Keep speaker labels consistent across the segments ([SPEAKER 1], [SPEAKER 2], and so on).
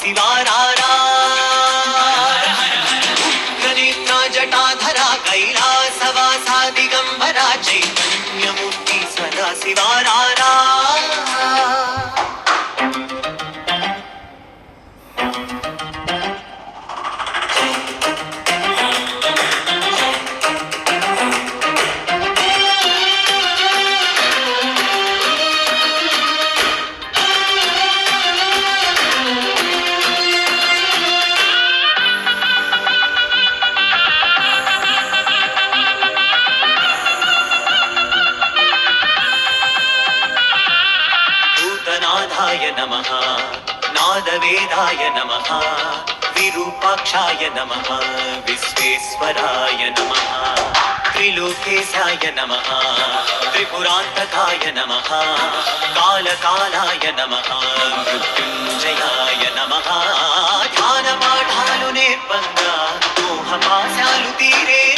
[SPEAKER 1] శివారారా ఉగ్రనేత్ర జటాధరా కైలాసవాసా దిగంబరా చైతన్యమూర్తి సదా శివారా नमः कालकालाय नमः मृत्युञ्जयाय नमः ध्यानपाठालु निर्बन्ध दोहपाशालु तीरे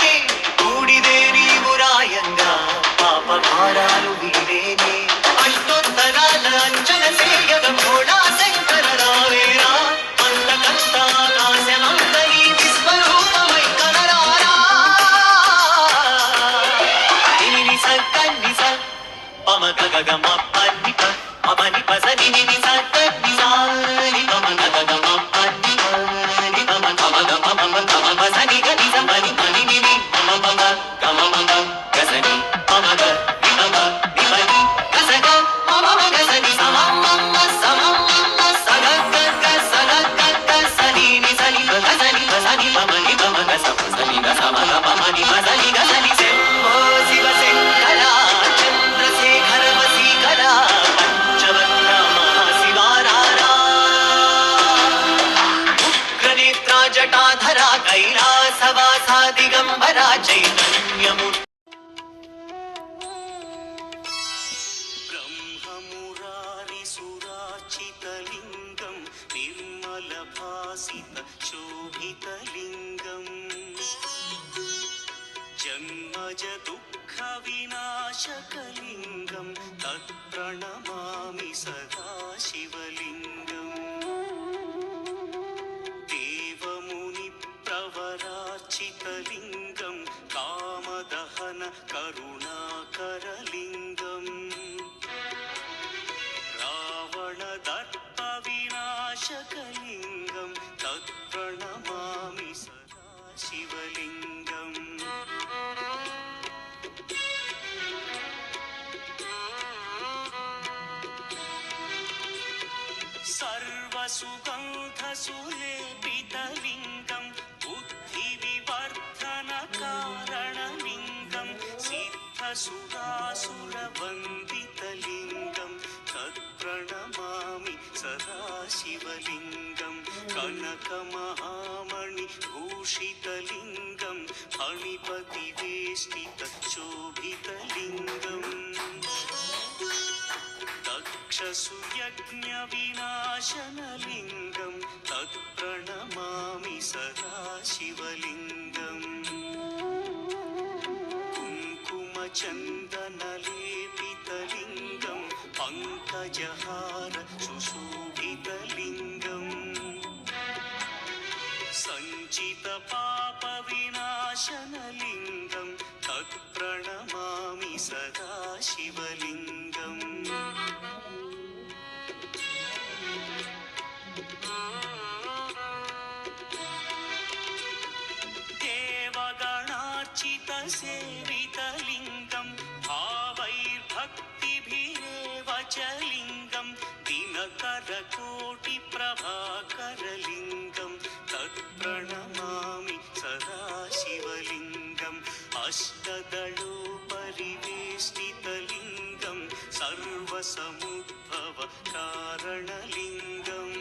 [SPEAKER 1] పగమ పని పని
[SPEAKER 2] పసని राजदुःखविनाशकलिङ्गं तत्प्रणम सुरासुरवन्दितलिङ्गं तत्प्रणमामि सदाशिवलिङ्गं कनकमहामणिभूषितलिङ्गं फणिपतिवेष्टितक्षोभितलिङ्गम् दक्षसुयज्ञविनाशनलिङ्गं तत्प्रणमामि सदाशिवलिङ्गम् చందనలేపితలింగం పంకజహార சமுদ্भव कारणलिङ्गम्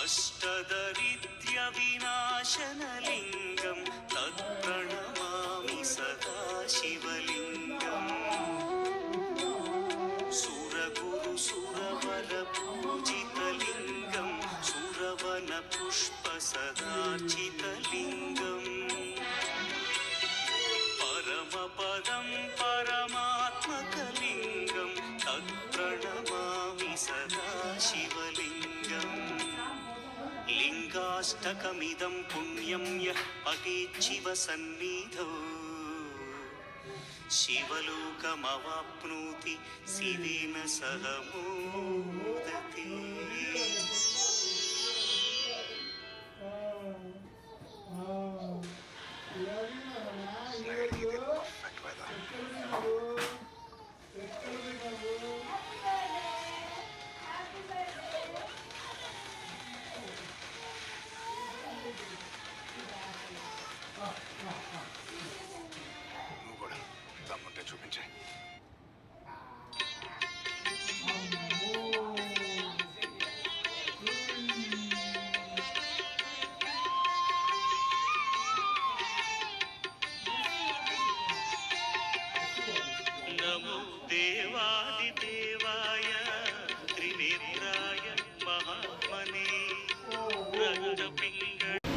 [SPEAKER 2] अष्टदरिद्र्यविनाशनलिङ्गं तत्प्रणमामि सदा शिवलिङ्गम् सुरगुरुसुरवरपूजितलिङ्गं सुरवनपुष्पसदार्चितलिङ्गम् లింగాష్టకమిదం పుణ్యం యః పఠేచ్చివ సన్నిధౌ. శివలోకమవాప్నోతి శివేన సహ మోదతే.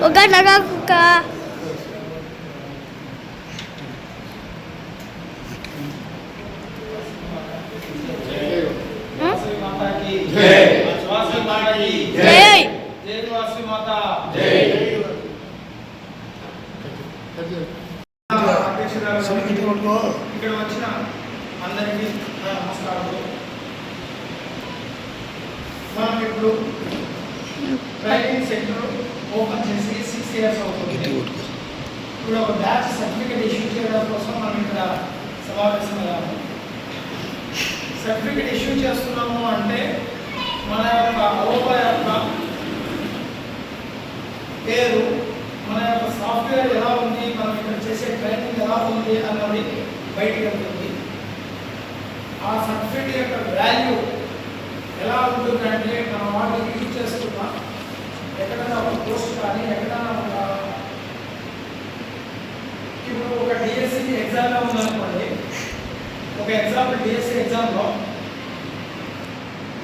[SPEAKER 3] Huwag ka nagagod ka. Value ఎలా ఉంటుందంటే మనం వాటిని యూజ్ చేసుకున్నాం ఎక్కడైనా ఒక పోస్ట్ కానీ ఎక్కడైనా ఒక ఇప్పుడు ఒక డిఎస్సి ఎగ్జామ్లో ఉందనుకోండి. ఒక ఎగ్జాంపుల్ డిఎస్సి ఎగ్జామ్లో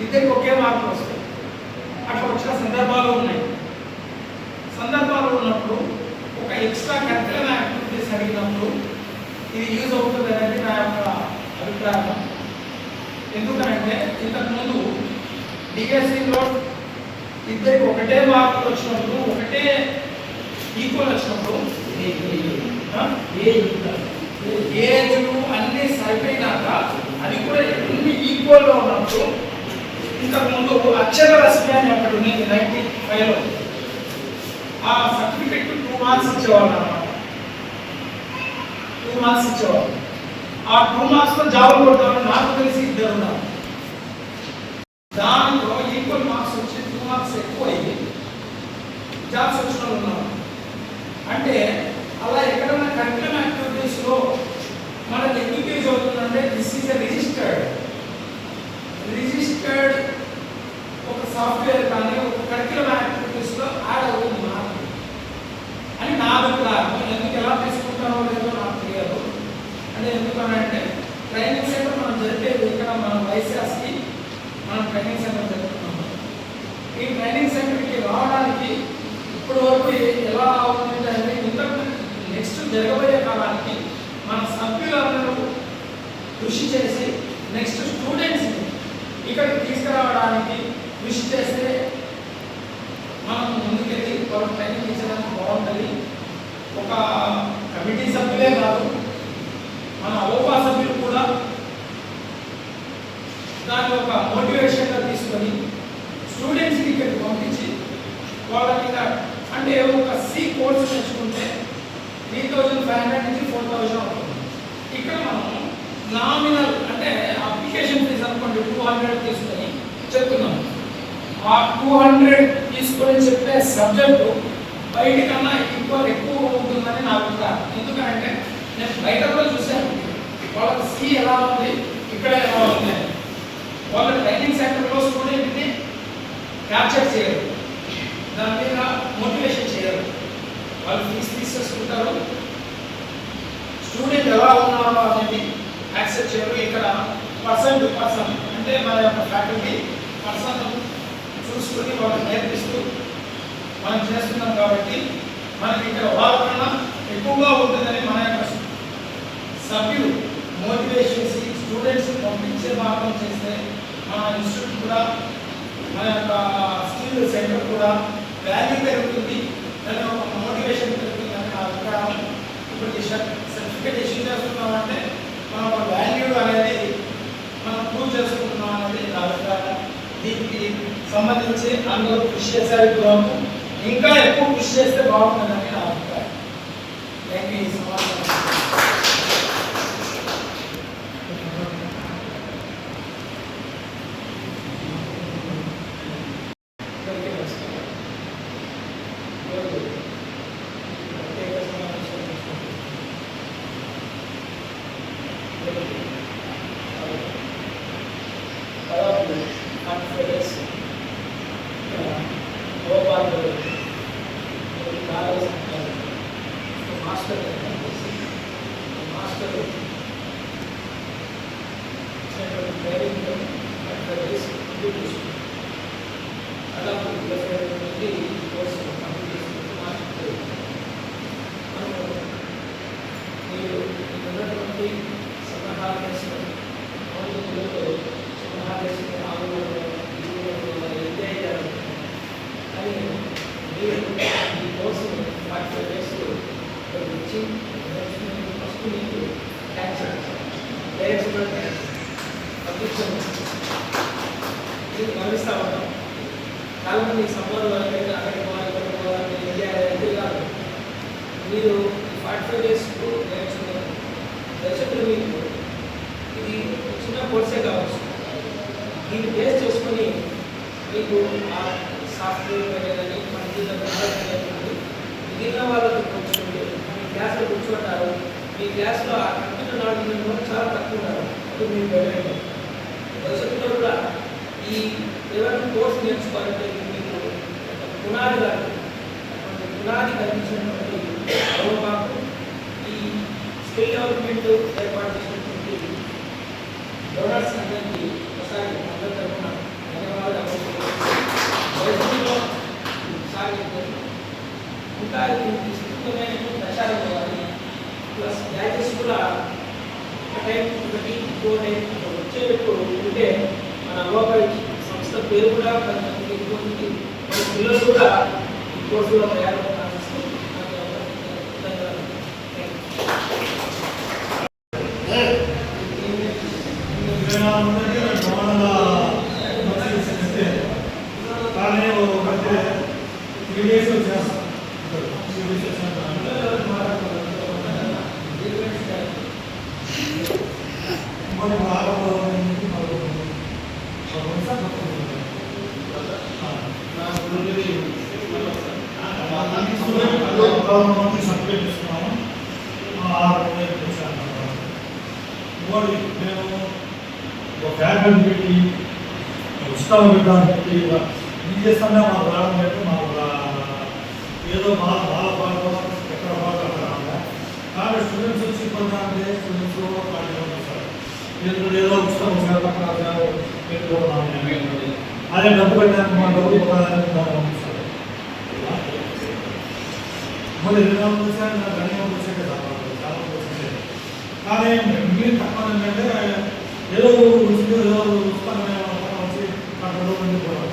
[SPEAKER 3] ఇద్దరికి ఒకే మార్కులు వస్తాయి అట్లా వచ్చిన సందర్భాలు ఉన్నాయి. సందర్భాలు ఉన్నప్పుడు ఒక ఎక్స్ట్రా కరికులం యాక్టివిటీస్ అడిగినప్పుడు ఇది యూజ్ అవుతుంది అనేది నా యొక్క అభిప్రాయం. ఎందుకంటే ఇంతకుముందు డిఎస్సిలో ఇద్దరికి ఒకటే మార్కులు వచ్చినప్పుడు ఒకటే ఈక్వల్ వచ్చినప్పుడు ఆ? ఏజ్లు అన్నీ సరిపోయినాక అది కూడా ఎన్ని ఈక్వల్లో ఉన్నప్పుడు ఇంతకుముందు అక్షర రశ్మి అని అక్కడ ఉంది నైన్టీ ఫైవ్లో ఆ సర్టిఫికెట్ టూ మార్క్స్ ఇచ్చేవాళ్ళు అన్నమాట టూ మార్క్స్ ఇచ్చేవాళ్ళు. ఆ టూ మార్క్స్లో జాబ్ కొట్టాలని నాకు తెలిసి ఇద్దరు ఉన్నారు. దాంట్లో ఈక్వల్ మార్క్స్ వచ్చి టూ మార్క్స్ ఎక్కువ అయ్యి జాబ్స్ వచ్చిన ఉన్నారు. అంటే అలా ఎక్కడన్నా కరికులం యాక్టివిటీస్లో మనకి ఎందుకు యూజ్ అవుతుందంటే దిస్ ఈజ్ రిజిస్టర్డ్ రిజిస్టర్డ్ ఒక సాఫ్ట్వేర్ కానీ ఒక కరికులం యాక్టివిటీస్లో యాడ్ అవుతుంది నాకు అని నా అభిప్రాయం ఎందుకు ఎలా తీసుకుంటారో లేదో నాకు తెలియదు అంటే ఎందుకనంటే ట్రైనింగ్ సెంటర్ మనం జరిపేది ఇక్కడ మనం వైశాస్కి మనం ట్రైనింగ్ సెంటర్ జరుపుతున్నాము ఈ ట్రైనింగ్ సెంటర్కి రావడానికి ఇప్పటి వరకు ఎలా అవుతుంది అంటే ఇంతకు నెక్స్ట్ జరగబోయే కాలానికి మన సభ్యులందరూ కృషి చేసి నెక్స్ట్ స్టూడెంట్స్ని ఇక్కడికి తీసుకురావడానికి కృషి చేస్తే మనం ముందుకెళ్ళి వాళ్ళకి ట్రైనింగ్ ఇచ్చడానికి బాగుంటుంది ఒక కమిటీ సభ్యులే కాదు మన ఓపా సభ్యులు కూడా దాన్ని ఒక మోటివేషన్గా తీసుకొని స్టూడెంట్స్కి ఇక్కడికి పంపించి వాళ్ళకి ఇంకా అంటే ఒక సి కోర్స్ నేర్చుకుంటే
[SPEAKER 4] నామినల్ అంటే అప్లికేషన్ ఫీజు అనుకోండి టూ హండ్రెడ్ తీసుకొని చెప్తున్నాను ఆ టూ హండ్రెడ్ తీసుకొని చెప్పే సబ్జెక్టు బయట కన్నా ఎక్కువ ఎక్కువ ఉంటుందని నా ఎందుకంటే నేను బయట కూడా చూశాను. వాళ్ళ సి ఎలా ఉంది ఇక్కడ ఎలా ఉంది. వాళ్ళ ట్రైనింగ్ సెంటర్లో స్టూడెంట్ని క్యాప్చర్ చేయరు. దాని మీద మోటివేషన్ చేయరు. వాళ్ళు ఫీజు తీసేసుకుంటారు స్టూడెంట్ ఎలా ఉన్నారో అనేది యాక్సెప్ట్ చేయరు. ఇక్కడ పర్సన్ టు పర్సన్ అంటే మన యొక్క ఫ్యాకల్టీ పర్సన్ చూసుకొని వాళ్ళకి నేర్పిస్తూ మనం చేస్తున్నాం కాబట్టి మనకి ఇక్కడ వాళ్ళకన్నా ఎక్కువగా ఉంటుందని మన యొక్క సభ్యులు మోటివేట్ చేసి స్టూడెంట్స్ పంపించే మార్గం చేస్తే మన ఇన్స్టిట్యూట్ కూడా మన యొక్క స్కిల్ సెంటర్ కూడా వాల్యూ పెరుగుతుంది దాని ఒక మోటివేషన్ పెరుగుతుందని నా అభిప్రాయం. ఇప్పుడు సర్టిఫికేట్ ఇష్యూ చేస్తున్నామంటే మనం ఒక వాల్యూ అనేది మనం ప్రూవ్ చేసుకుంటున్నాం అనేది నా అభిప్రాయం. దీనికి సంబంధించి అందరూ కృషి చేశారు ఇంకా ఎక్కువ కృషి చేస్తే బాగుంటుందని నా అభిప్రాయం థ్యాంక్ యూ ఈ సమాచారం మాస్టర్ మాస్టర్ మీరు ఉన్నటువంటి సలహాలు చేసిన మౌలికలతో సలహాలు చేసిన ఆలోచన ఎంజాయ్ చేయాలి కానీ మీరు ఈ కోర్సు ఫార్టీ ఫైవ్ డేస్ వచ్చి ఫస్ట్ మీకు ట్యాక్స్ డైరెక్ట్ పంపించాము ఇది గమనిస్తూ ఉంటాం చాలా మంది సమ్మర్ వాళ్ళకైతే అక్కడికి పోవాలి ఇక్కడికి పోవాలి ఎంజాయ్ అయితే కాదు మీరు ఫార్టీ ఫైవ్ డేస్ నేర్చుకున్నారు దర్శకులు మీకు ఇది చిన్న కోర్సే కావచ్చు దీన్ని బేస్ చేసుకొని మీకు ఆ సాఫ్ట్వేర్ కానీ కంప్యూటర్ నేర్చుకుంది మిగిలిన వాళ్ళతో కూర్చుంటే మీ క్లాస్లో కూర్చుంటారు. మీ క్లాస్లో ఆ కంప్యూటర్ నాలెడ్జ్ చాలా తక్కువ ఉంటారు అప్పుడు మీరు వెళ్ళండి భవిష్యత్తులో కూడా ఈ ఏదైనా కోర్స్ నేర్చుకోవాలంటే మీకు పునాది కాదు పునాది కల్పించినటువంటి గౌరవబాబు ఈ స్కిల్ డెవలప్మెంట్ ఏర్పాటు చేసినటువంటి డోనర్స్ అందరికీ ఒకసారి అందరికీ తరఫున ధన్యవాదాలు భవిష్యత్తులో సాగిపోయి ఇంకా ప్రచారం కావాలి ప్లస్ బ్యాచెస్ కూడా ఒక టైం ఒకటి ఇంకో టైం వచ్చేటట్టు ఉంటే మన అవ్వపై సంస్థ పేరు కూడా పది పిల్లలు కూడా ఈ కోర్సులో తయారవుతారు
[SPEAKER 5] కానీ ఒకటి త్రీ డేస్ వచ్చేస్తాం త్రీ డేస్ వచ్చాక మరి బాగా సర్టిఫికేట్ ఇస్తున్నాము ఆరు రోజులు వచ్చాను ఇంకోటి మేము ఒక ఫ్యాకల్టీ పెట్టి ఉత్సాహం పెట్టాలని పెట్టి ఇది చేస్తానే మాకు రావడం మాకు ఏదో మా వాళ్ళ ఎక్కడ పాటు అక్కడ కానీ స్టూడెంట్స్ వచ్చి కొంటే స్టూడెంట్స్ ఏదో ఉత్సాహం అదే డబ్బు పెట్టడానికి మా డబ్బు మళ్ళీ ఎన్ని రోజులు వచ్చారు నాకు అన్ని రోజులు వచ్చాక చాలా చాలా వచ్చాయి కానీ మిగిలిన తక్కువ ఏంటంటే ఏదో రుచిగా ఏదో ఉత్సాహమైన వచ్చి నాకు రోజు పోవడం.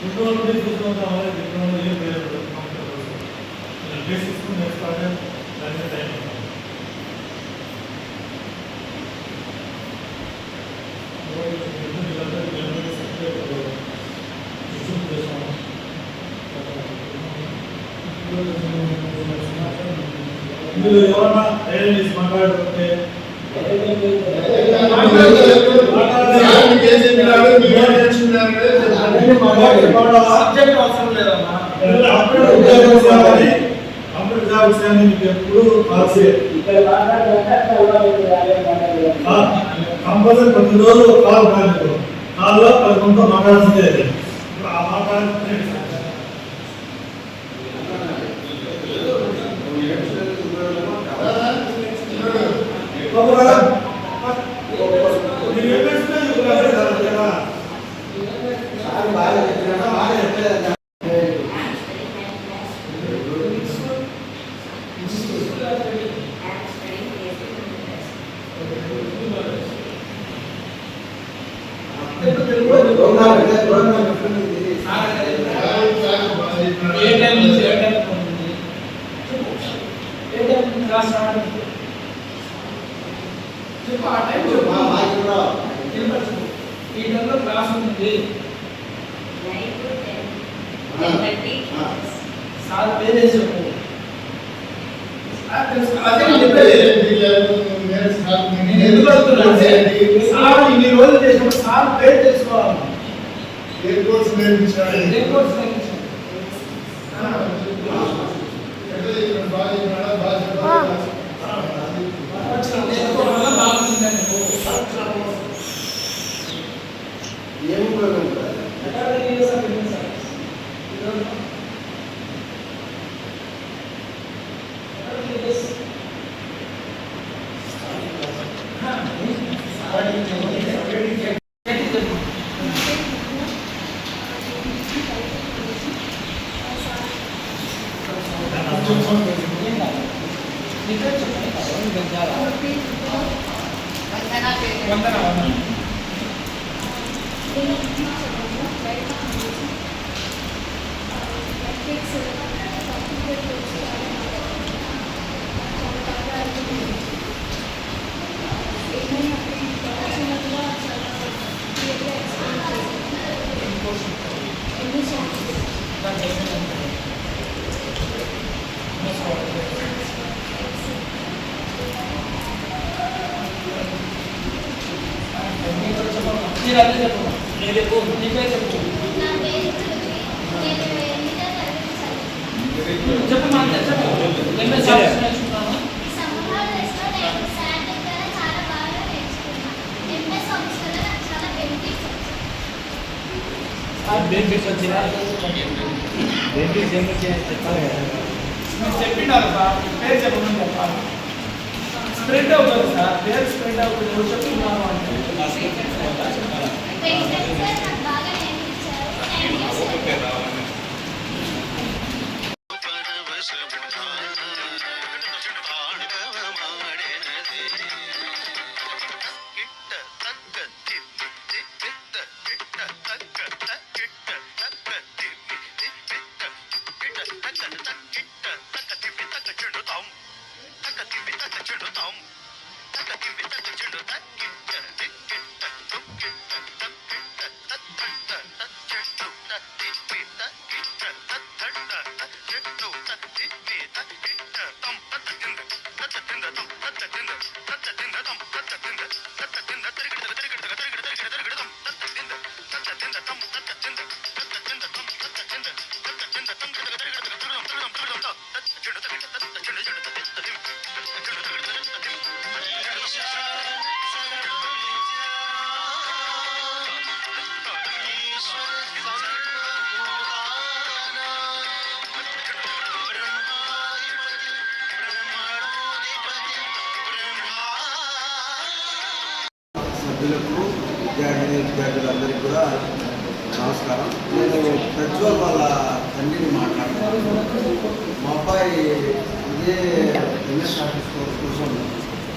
[SPEAKER 5] రెండు రోజులు చూసుకుంటాం రెండు రోజులు ఏం లేదు బేసిక్స్ నేర్చుకోవాలి దానికి టైం మీరు ఎవరన్నా ధైర్యం చేసి మాట్లాడుతుంటే కంపల్సరీ ప్రతిరోజు కాల్ కాదు కాల్లో పది మందితో మాట్లాడాల్సిందే. ఆ మాట్లాడాల్సిందే మీరు ఏం చేస్తున్నా ఇప్పుడు కదా
[SPEAKER 3] ఏ టైం నుంచి ఏ టైం ఉంటుంది ఏ టైం నుంచి క్లాస్ స్టార్ట్ అవుతుంది? చెప్పు ఆ టైం చెప్పు చెప్పు. ఈ టైంలో క్లాస్ ఉంది. సార్ పేరే చెప్పు. ఎందుకు సార్ ఇన్ని రోజులు సార్ పేరు తెలుసుకోవాలి. ఏ కోర్స్. వచ్చిన నేర్చుకోవడం వల్ల బాగుంటుందని చెప్పు. ఎక్కడ తెలియదు సార్, తెలియదు సార్. ఈరోజు ఎక్కడ మీరు అదే చెప్పు నేను చెప్పు నీ పేరు చెప్పు చెప్పు మా అంతే చెప్పు ఎంఎస్ ఆఫీస్ నేర్చుకున్నాను
[SPEAKER 6] బెనిఫిట్స్ వచ్చినా బెనిఫిట్స్ ఏమి చెప్పాలి కదా
[SPEAKER 3] మీరు చెప్పినారు సార్ మీ పేరు చెప్పమని చెప్పాలి స్ప్రెడ్ అవుతుంది సార్ పేరు స్ప్రెడ్ అవుతుంది ఎవరు చెప్తున్నారు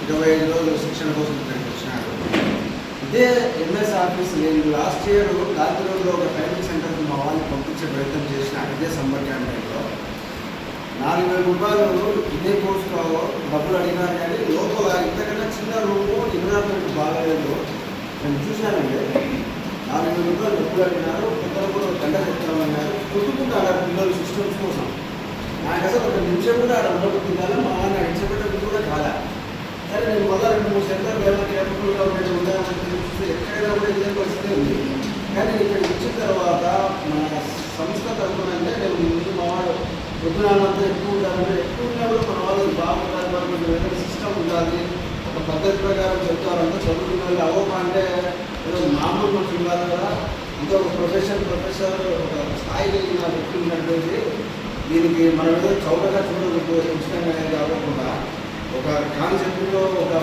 [SPEAKER 7] ఇరవై ఐదు రోజులు శిక్షణ కోసం ఇక్కడికి వచ్చినాడు. ఇదే ఎంఎస్ ఆఫీస్ నేను లాస్ట్ ఇయర్ గాంధీ ఒక ట్రైనింగ్ సెంటర్కి మా వాళ్ళని పంపించే ప్రయత్నం చేసిన ఇదే సమ్మర్ క్యాంపెయిన్లో నాలుగు వేల రూపాయలు ఇదే కోర్సులో డబ్బులు అడిగినారు కానీ లోపల ఇంతకన్నా చిన్న రూము ఎన్విరాన్మెంట్ బాగాలేదు. నేను చూశానండి. నాలుగు వేల రూపాయలు డబ్బులు అడిగినారు పిల్లలు కూడా గంట చెప్తామన్నారు కొట్టుకుంటారు పిల్లలు సిస్టమ్స్ కోసం. నాకు అసలు ఒక నిమిషం కూడా ఆడ ఉండబుద్ధి కాలే మా ఆయన ఇచ్చబెట్టడం కూడా కాలే. సరే నేను మళ్ళీ రెండు మూడు సెంటర్ వేల కేపబుల్గా ఉండే ఉదాహరణ చూస్తే ఎక్కడైనా కూడా ఇదే పరిస్థితి ఉంది. కానీ ఇక్కడ వచ్చిన తర్వాత మన సంస్థ తరఫున అంటే నేను ముందు మా వాడు పొద్దునంతా ఎక్కువ ఉండాలంటే ఎక్కువ ఉన్నా కూడా మన వాళ్ళు బాగుంటారు మనకు ఏదైనా సిస్టమ్ ఉండాలి. ఒక పద్ధతి ప్రకారం చెప్తారంటే చదువుకున్న వాళ్ళు అవ్వక అంటే ఏదో మామూలు మనుషులు కాదు కదా. ఇంకా ఒక ప్రొఫెషన్ ప్రొఫెసర్ ఒక స్థాయి కలిగిన వ్యక్తి ఉన్నటువంటి దీనికి మనం ఏదో చౌకగా చూడదు ఉచితంగా అనేది కాకుండా. ఒక కాన్సెప్ట్లో ఒక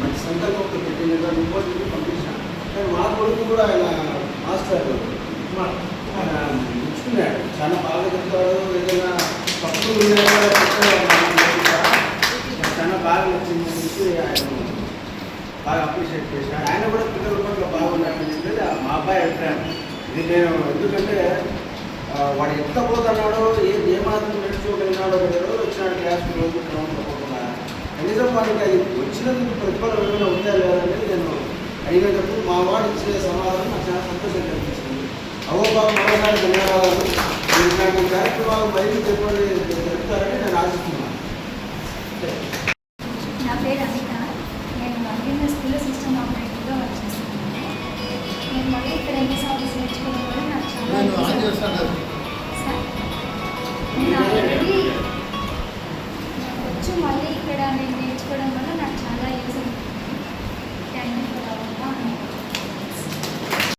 [SPEAKER 7] మంచి సందర్భంతో పెట్టినగా ఇంకోటి పంపించాను కానీ మా కొడుకు కూడా ఆయన మాస్టర్ ఆయన ఇచ్చుకున్నాడు చాలా బాగా చెప్తాడు. ఏదైనా తప్పులు చాలా బాగా నచ్చింది అని చెప్పి ఆయన బాగా అప్రిషియేట్ చేశాడు. ఆయన కూడా పిల్లల పట్ల బాగున్నాడని చెప్పేది మా అబ్బాయి అభిప్రాయం. ఇది నేను ఎందుకంటే వాడు ఎంత పోతున్నాడో ఏ ఏమాత్రం నేర్చుకోగలిగినాడో ఒక రోజు వచ్చినాడు క్లాస్ రోజు కనీసం వాళ్ళకి అది వచ్చినందుకు ప్రతిఫలం ఏమైనా ఉందా లేదా అనేది నేను అడిగేటప్పుడు మా వాడు ఇచ్చే సమాధానం నాకు చాలా సంతోషం కనిపించింది అవో బాబు మరోసారి ధన్యవాదాలు. మీరు నాకు ఈ కార్యక్రమాలు బయట చెప్పండి చెప్తారని నేను ఆశిస్తున్నాను.